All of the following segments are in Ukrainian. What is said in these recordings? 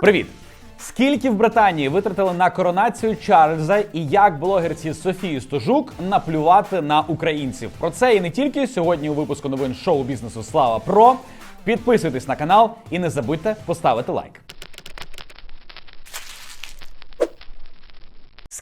Привіт! Скільки в Британії витратили на коронацію Чарльза і як блогерці Софії Стожук наплювати на українців? Про це і не тільки сьогодні у випуску новин шоу бізнесу Слава Про. Підписуйтесь на канал і не забудьте поставити лайк.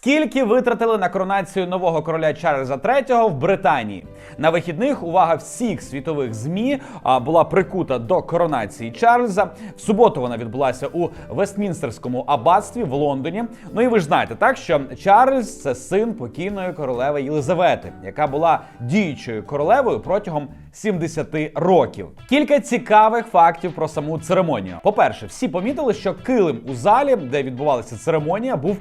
Скільки витратили на коронацію нового короля Чарльза III в Британії? На вихідних увага всіх світових змі була прикута до коронації Чарльза. В суботу вона відбулася у Вестмінстерському аббатстві в Лондоні. Ну і ви ж знаєте, так що Чарльз це син покійної королеви Єлизавети, яка була діючою королевою протягом 70 років. Кілька цікавих фактів про саму церемонію. По-перше, всі помітили, що килим у залі, де відбувалася церемонія, був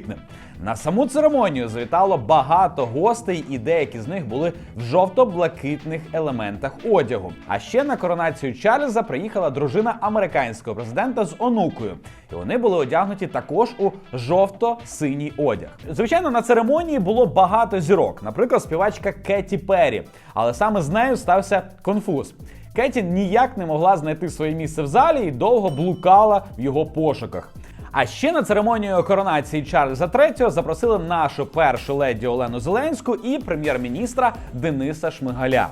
жовто-блакитним. На саму церемонію завітало багато гостей, і деякі з них були в жовто-блакитних елементах одягу. А ще на коронацію Чарльза приїхала дружина американського президента з онукою, і вони були одягнуті також у жовто-синій одяг. Звичайно, на церемонії було багато зірок, наприклад, співачка Кеті Перрі, але саме з нею стався конфуз. Кеті ніяк не могла знайти своє місце в залі і довго блукала в його пошуках. А ще на церемонію коронації Чарльза III запросили нашу першу леді Олену Зеленську і прем'єр-міністра Дениса Шмигаля.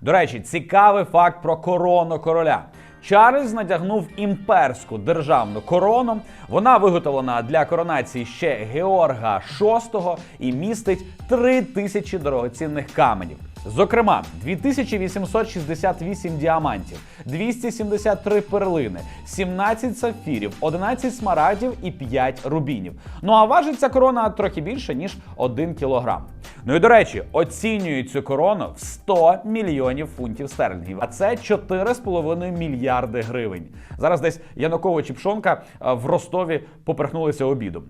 До речі, цікавий факт про корону короля. Чарльз надягнув імперську державну корону. Вона виготовлена для коронації ще Георга VI і містить 3 тисячі дорогоцінних каменів. Зокрема, 2868 діамантів, 273 перлини, 17 сапфірів, 11 смарагдів і 5 рубінів. Ну а важить ця корона трохи більше ніж 1 кілограм. Ну і до речі, оцінюють цю корону в 100 мільйонів фунтів стерлінгів, а це 4,5 мільярди гривень. Зараз десь Янукович і Пшонка е, в Ростові поперхнулися обідом.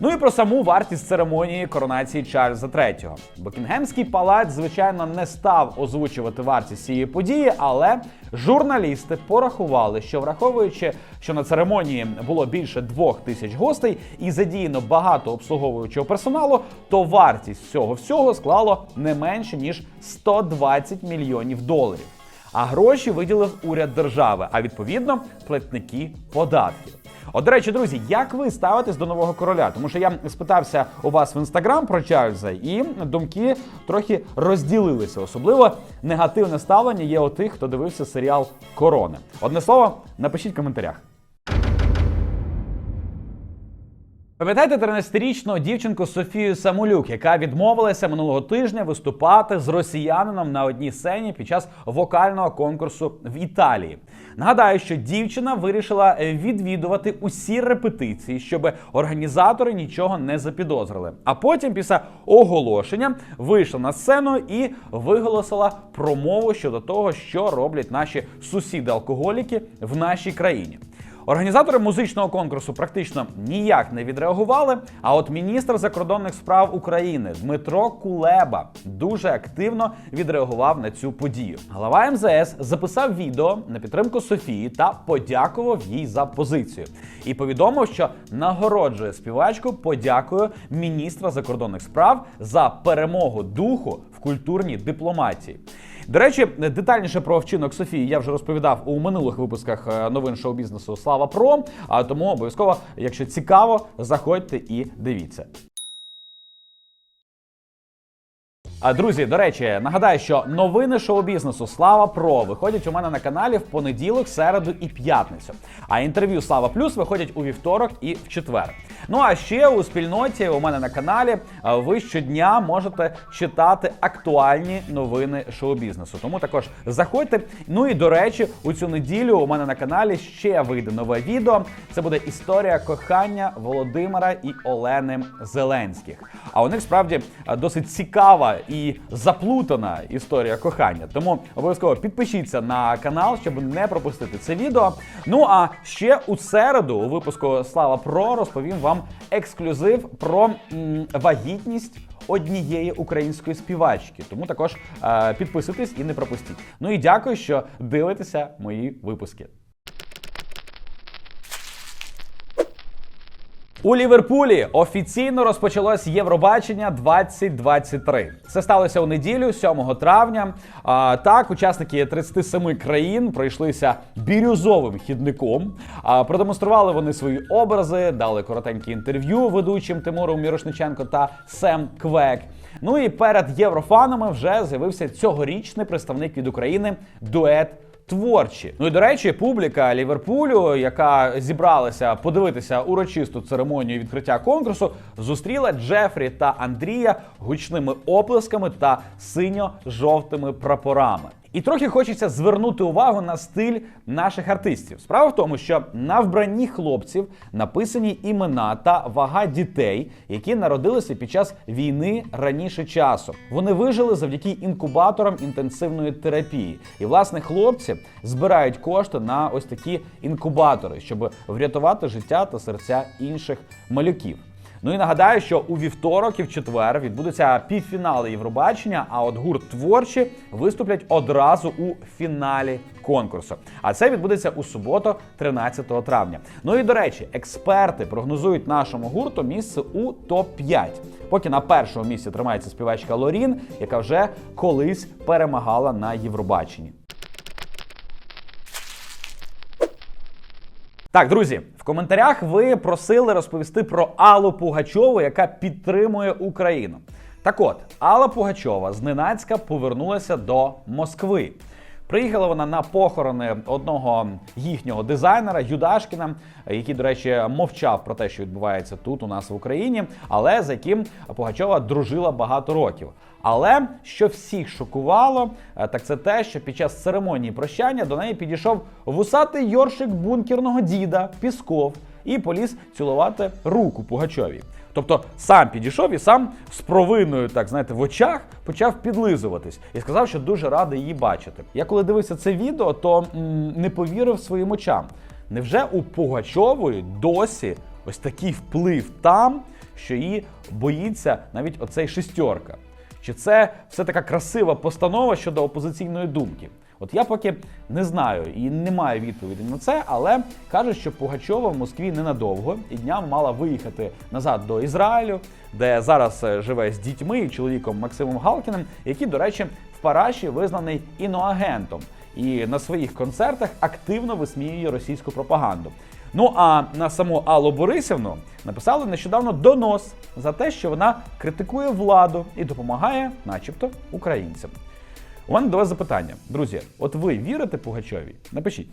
Ну і про саму вартість церемонії коронації Чарльза III. Букінгемський палац, звичайно, не став озвучувати вартість цієї події, але журналісти порахували, що враховуючи, що на церемонії було більше двох тисяч гостей і задіяно багато обслуговуючого персоналу, то вартість цього всього склало не менше ніж 120 мільйонів доларів. А гроші виділив уряд держави, а відповідно платники податків. От, до речі, друзі, як ви ставитесь до нового короля? Тому що я спитався у вас в інстаграм про Чарльза, і думки трохи розділилися. Особливо негативне ставлення є у тих, хто дивився серіал Корони. Одне слово, напишіть в коментарях. Пам'ятаєте 13-річну дівчинку Софію Самолюк, яка відмовилася минулого тижня виступати з росіянином на одній сцені під час вокального конкурсу в Італії? Нагадаю, що дівчина вирішила відвідувати усі репетиції, щоб організатори нічого не запідозрили. А потім, після оголошення, вийшла на сцену і виголосила промову щодо того, що роблять наші сусіди-алкоголіки в нашій країні. Організатори музичного конкурсу практично ніяк не відреагували. А от міністр закордонних справ України Дмитро Кулеба дуже активно відреагував на цю подію. Глава МЗС записав відео на підтримку Софії та подякував їй за позицію. І повідомив, що нагороджує співачку подякою міністра закордонних справ за перемогу духу культурній дипломатії. До речі, детальніше про вчинок Софії я вже розповідав у минулих випусках е, новин шоу-бізнесу Слава Про. А тому обов'язково, якщо цікаво, заходьте і дивіться. А друзі, до речі, нагадаю, що новини шоу-бізнесу Слава Про виходять у мене на каналі в понеділок, середу і п'ятницю. А інтерв'ю Слава Плюс виходять у вівторок і в четвер. Ну а ще у спільноті у мене на каналі ви щодня можете читати актуальні новини шоу-бізнесу. Тому також заходьте. Ну і до речі, у цю неділю у мене на каналі ще вийде нове відео. Це буде історія кохання Володимира і Олени Зеленських. А у них справді досить цікава і заплутана історія кохання. Тому обов'язково підпишіться на канал, щоб не пропустити це відео. Ну а ще у середу у випуску Слава Про розповім вам ексклюзив про м, вагітність. Однієї української співачки, тому також е, підписуйтесь і не пропустіть. Ну і дякую, що дивитеся мої випуски. У Ліверпулі офіційно розпочалось Євробачення 2023. Це сталося у неділю, 7 травня. А, так, учасники 37 країн пройшлися бірюзовим хідником. А, продемонстрували вони свої образи, дали коротенькі інтерв'ю ведучим Тимуру Мірошниченко та Сем Квек. Ну і перед єврофанами вже з'явився цьогорічний представник від України дует творчі. Ну і до речі, публіка Ліверпулю, яка зібралася подивитися урочисту церемонію відкриття конкурсу, зустріла Джефрі та Андрія гучними оплесками та синьо-жовтими прапорами. І трохи хочеться звернути увагу на стиль наших артистів. Справа в тому, що на вбранні хлопців написані імена та вага дітей, які народилися під час війни раніше часу. Вони вижили завдяки інкубаторам інтенсивної терапії. І власне хлопці збирають кошти на ось такі інкубатори, щоб врятувати життя та серця інших малюків. Ну і нагадаю, що у вівторок і в четвер відбудуться півфінали Євробачення, а от гурт творчі виступлять одразу у фіналі конкурсу. А це відбудеться у суботу, 13 травня. Ну і до речі, експерти прогнозують нашому гурту місце у топ-5. Поки на першому місці тримається співачка Лорін, яка вже колись перемагала на Євробаченні. Так, друзі, в коментарях ви просили розповісти про Аллу Пугачову, яка підтримує Україну. Так от, Алла Пугачова зненацька повернулася до Москви. Приїхала вона на похорони одного їхнього дизайнера Юдашкіна, який, до речі, мовчав про те, що відбувається тут у нас в Україні, але з яким Пугачова дружила багато років. Але що всіх шокувало, е, так це те, що під час церемонії прощання до неї підійшов вусатий йоршик бункерного діда Пісков і поліз цілувати руку Пугачові. Тобто сам підійшов і сам з провиною, так знаєте, в очах почав підлизуватись і сказав, що дуже радий її бачити. Я коли дивився це відео, то м, не повірив своїм очам. Невже у Пугачової досі ось такий вплив там, що її боїться навіть оцей шестерка? Чи це все така красива постанова щодо опозиційної думки? От я поки не знаю і не маю відповіді на це, але кажуть, що Пугачова в Москві ненадовго і дням мала виїхати назад до Ізраїлю, де зараз е, живе з дітьми і чоловіком Максимом Галкіним, який, до речі, в Параші визнаний іноагентом і на своїх концертах активно висміює російську пропаганду. Ну а на саму Аллу Борисівну написали нещодавно донос за те, що вона критикує владу і допомагає, начебто, українцям. У мене до вас запитання, друзі. От ви вірите Пугачові? Напишіть.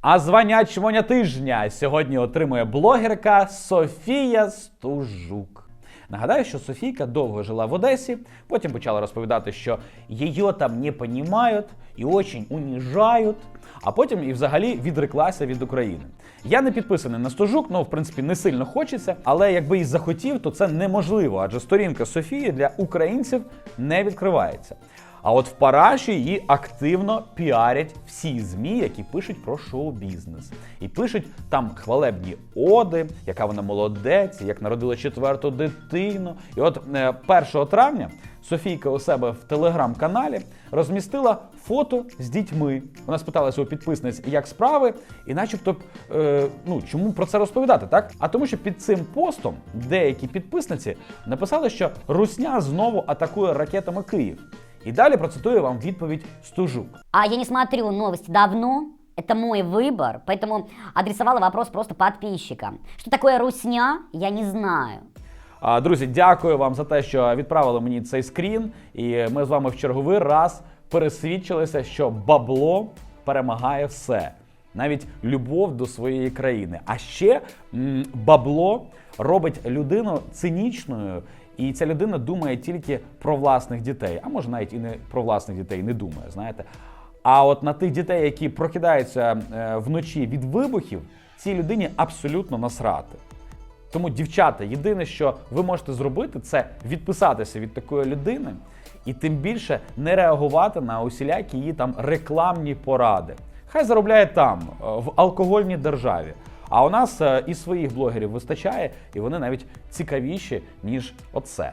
А звання чмоня тижня сьогодні отримує блогерка Софія Стужук. Нагадаю, що Софійка довго жила в Одесі, потім почала розповідати, що її там не понімають і дуже уніжають, а потім і взагалі відреклася від України. Я не підписаний на стожук, ну в принципі не сильно хочеться, але якби і захотів, то це неможливо, адже сторінка Софії для українців не відкривається. А от в Параші її активно піарять всі змі, які пишуть про шоу-бізнес. І пишуть там хвалебні оди, яка вона молодець, як народила четверту дитину. І от е, 1 травня Софійка у себе в телеграм-каналі розмістила фото з дітьми. Вона спиталася у підписниць, як справи, і начебто, е, ну чому про це розповідати, так? А тому, що під цим постом деякі підписниці написали, що Русня знову атакує ракетами Київ. І далі процитую вам відповідь Стужук. А я не смотрю новости давно. Это мой выбор, поэтому адресовала вопрос просто подписчикам. Что такое русня, я не знаю. Друзі, дякую вам за те, що відправили мені цей скрін. І ми з вами в черговий раз пересвідчилися, що бабло перемагає все, навіть любов до своєї країни. А ще бабло робить людину цинічною. І ця людина думає тільки про власних дітей, а може навіть і не про власних дітей не думає, знаєте. А от на тих дітей, які прокидаються е, вночі від вибухів, цій людині абсолютно насрати. Тому, дівчата, єдине, що ви можете зробити, це відписатися від такої людини і тим більше не реагувати на усілякі її там рекламні поради. Хай заробляє там, е, в алкогольній державі. А у нас е, і своїх блогерів вистачає, і вони навіть цікавіші, ніж оце.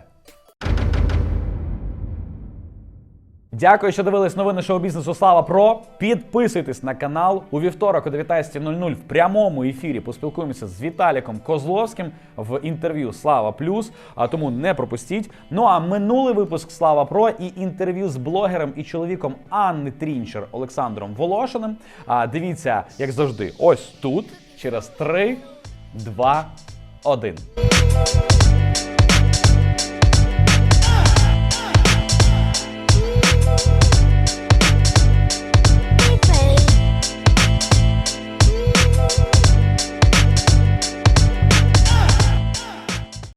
Дякую, що дивились новини шоу бізнесу Слава Про. Підписуйтесь на канал у вівторок о 19.00 в прямому ефірі. Поспілкуємося з Віталіком Козловським в інтерв'ю Слава Плюс. А тому не пропустіть. Ну а минулий випуск Слава Про і інтерв'ю з блогером і чоловіком Анни Трінчер Олександром Волошиним. А дивіться, як завжди, ось тут через 3, 2, 1.